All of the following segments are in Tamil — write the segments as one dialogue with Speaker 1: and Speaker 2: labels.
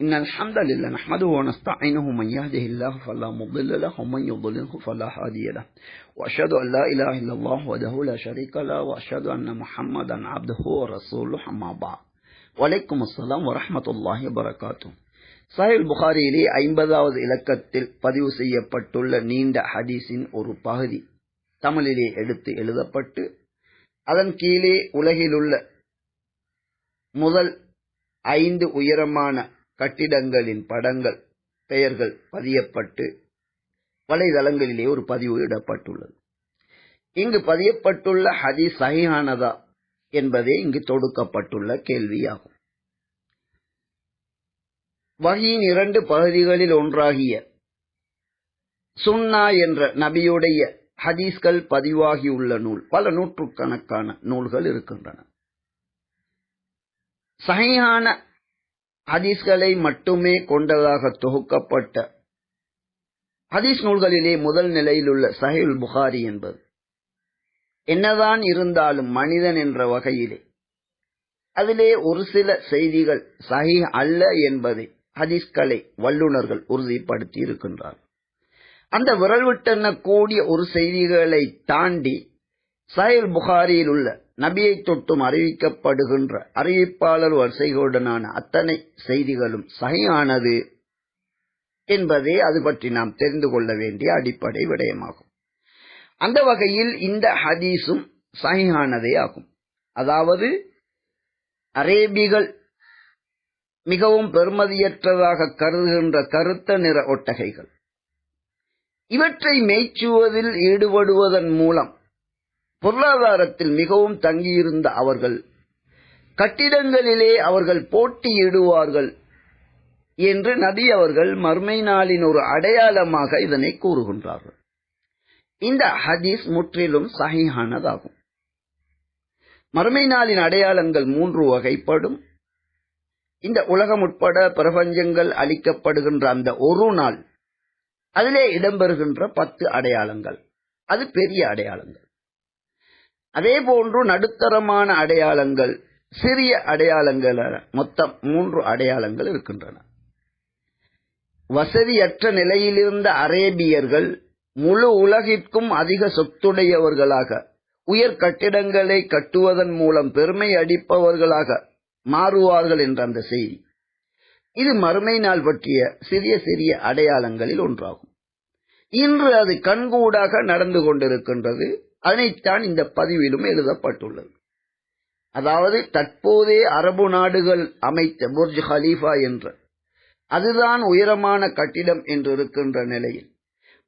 Speaker 1: إن الحمد لله نحمده ونستعينه من يهده الله فلا مضل له ومن يضلله فلا هادي له. وأشهد أن لا إله إلا الله وحده لا شريك له وأشهد أن محمدا عبده ورسوله أما بعد. وعليكم السلام ورحمة الله وبركاته. சாஹிப் புகாரியிலே ஐம்பதாவது இலக்கத்தில் نيند செய்யப்பட்டுள்ள நீண்ட ஹதீஸின் ஒரு பகுதி தமிழிலே எடுத்து எழுதப்பட்டு அதன் கீழே உலகிலுள்ள முதல் ஐந்து உயரமான கட்டிடங்களின் படங்கள் பெயர்கள் பதியப்பட்டு வலைதளங்களிலே ஒரு பதிவு இடப்பட்டுள்ளது. இங்கு பதியப்பட்டுள்ள ஹதி சஹிஹானதா என்பதே இங்கு தொடுக்கப்பட்டுள்ள கேள்வியாகும். வகையின் இரண்டு பகுதிகளில் ஒன்றாகிய சுன்னா என்ற நபியுடைய ஹதீஸ்கள் பதிவாகியுள்ள நூல் பல நூற்றுக்கணக்கான நூல்கள் இருக்கின்றன. சகையான ஹதீஸ்களை மட்டுமே கொண்டதாக தொகுக்கப்பட்ட ஹதீஸ் நூல்களிலே முதல் நிலையில் உள்ள சஹில் புகாரி என்பது. என்னதான் இருந்தாலும் மனிதன் என்ற வகையிலே அதிலே ஒரு சில செய்திகள் சஹி அல்ல என்பதை ஹதீஸ்களை வல்லுநர்கள் உறுதிப்படுத்தி இருக்கின்றார் அந்த விரல் விட்டெண்ண கூடிய ஒரு செய்திகளை தாண்டி சஹில் புகாரியில் உள்ள நபியை தொட்டும் அறிவிக்கப்படுகின்ற அறிவிப்பாளர் வரிசைகளுடனான அத்தனை செய்திகளும் சகையானது என்பதே அது பற்றி நாம் தெரிந்து கொள்ள வேண்டிய அடிப்படை விடயமாகும். அந்த வகையில் இந்த ஹதீஸும் சகையானதே ஆகும். அதாவது அரேபிகள் மிகவும் பெருமதியற்றதாக கருதுகின்ற கருத்த நிற ஒட்டகைகள். இவற்றை மேய்ச்சுவதில் ஈடுபடுவதன் மூலம் பொருளாதாரத்தில் மிகவும் தங்கியிருந்த அவர்கள் கட்டிடங்களிலே அவர்கள் போட்டியிடுவார்கள் என்று நபி அவர்கள் மர்மை நாளின் ஒரு அடையாளமாக இதனை கூறுகின்றார்கள். இந்த ஹதீஸ் முற்றிலும் சகிஹானதாகும் மறுமை நாளின் அடையாளங்கள் மூன்று வகைப்படும். இந்த உலகம் உட்பட பிரபஞ்சங்கள் அளிக்கப்படுகின்ற அந்த ஒரு நாள் அதிலே இடம்பெறுகின்ற பத்து அடையாளங்கள். அது பெரிய அடையாளங்கள். அதே போன்று நடுத்தரமான அடையாளங்கள் சிறிய அடையாளங்கள் மொத்தம் மூன்று அடையாளங்கள் இருக்கின்றன. வசதியற்ற நிலையிலிருந்த அரேபியர்கள் முழு உலகிற்கும் அதிக சொத்துடையவர்களாக உயர் கட்டிடங்களை கட்டுவதன் மூலம் பெருமை அடிப்பவர்களாக மாறுவார்கள் என்ற அந்த செய்தி. இது மறுமை நாள் பற்றிய சிறிய சிறிய அடையாளங்களில் ஒன்றாகும். இன்று அது கண்கூடாக நடந்து கொண்டிருக்கின்றது. அதனைத்தான் இந்த பதிவிலும் எழுதப்பட்டுள்ளது. அதாவது தற்போதே அரபு நாடுகள் அமைத்த புர்ஜ் ஹலீஃபா என்ற அதுதான் உயரமான கட்டிடம் என்று இருக்கின்ற நிலையில்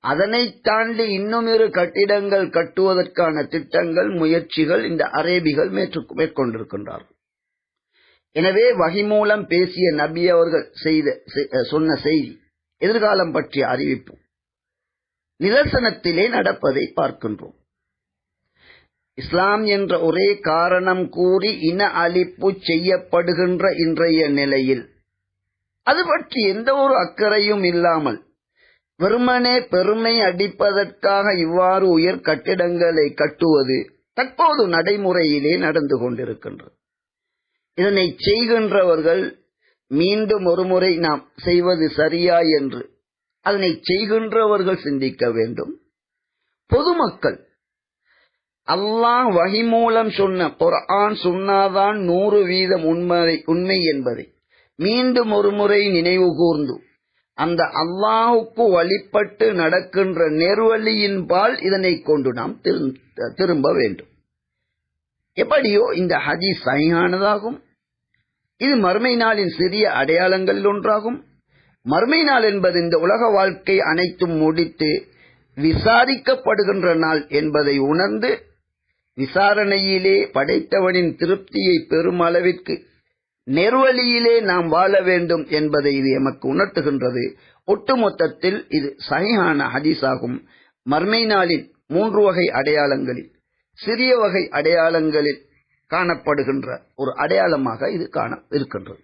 Speaker 1: அதனை தாண்டி இன்னும் இரு கட்டிடங்கள் கட்டுவதற்கான திட்டங்கள் முயற்சிகள் இந்த அரேபிகள் மேற்கொண்டிருக்கின்றார்கள். எனவே வகை மூலம் பேசிய நபி அவர்கள் செய்த சொன்ன செய்தி எதிர்காலம் பற்றிய அறிவிப்பு. நிதர்சனத்திலே நடப்பதை பார்க்கின்றோம். இஸ்லாம் என்ற ஒரே காரணம் கூறி இன அழிப்பு செய்யப்படுகின்ற இன்றைய நிலையில். அது பற்றி எந்த ஒரு அக்கறையும் இல்லாமல் வெறுமனே பெருமை அடிப்பதற்காக இவ்வாறு உயர் கட்டிடங்களை கட்டுவது தற்போது நடைமுறையிலே நடந்து கொண்டிருக்கின்றது. இதனை செய்கின்றவர்கள் மீண்டும் ஒருமுறை நாம் செய்வது சரியா என்று அதனை செய்கின்றவர்கள் சிந்திக்க வேண்டும். பொதுமக்கள் அல்லாஹ் வகி மூலம் சொன்ன குர்ஆன் சுன்னாதான் நூறு வீதம் உண்மை உண்மை என்பதை. மீண்டும் ஒரு முறை நினைவு கூர்ந்து அந்த அல்லாஹுக்கு வழிபட்டு நடக்கின்ற நேர்வழியின்பால் இதனை கொண்டு நாம் திரும்ப வேண்டும். எப்படியோ இந்த ஹஜி சையானதாகும் இது மறுமை நாளின் சிறிய அடையாளங்களில் ஒன்றாகும். மறுமை நாள் என்பது இந்த உலக வாழ்க்கை அனைத்தும் முடித்து விசாரிக்கப்படுகின்ற நாள் என்பதை உணர்ந்து விசாரணையிலே படைத்தவனின் திருப்தியை பெறும் அளவிற்கு நெருவழியிலே நாம் வாழ வேண்டும் என்பதை இது எமக்கு உணர்த்துகின்றது. ஒட்டுமொத்தத்தில் இது சகையான ஹதீஸாகும். மர்மை நாளின் மூன்று வகை அடையாளங்களில் சிறிய வகை அடையாளங்களில் காணப்படுகின்ற ஒரு அடையாளமாக இது காண இருக்கின்றது.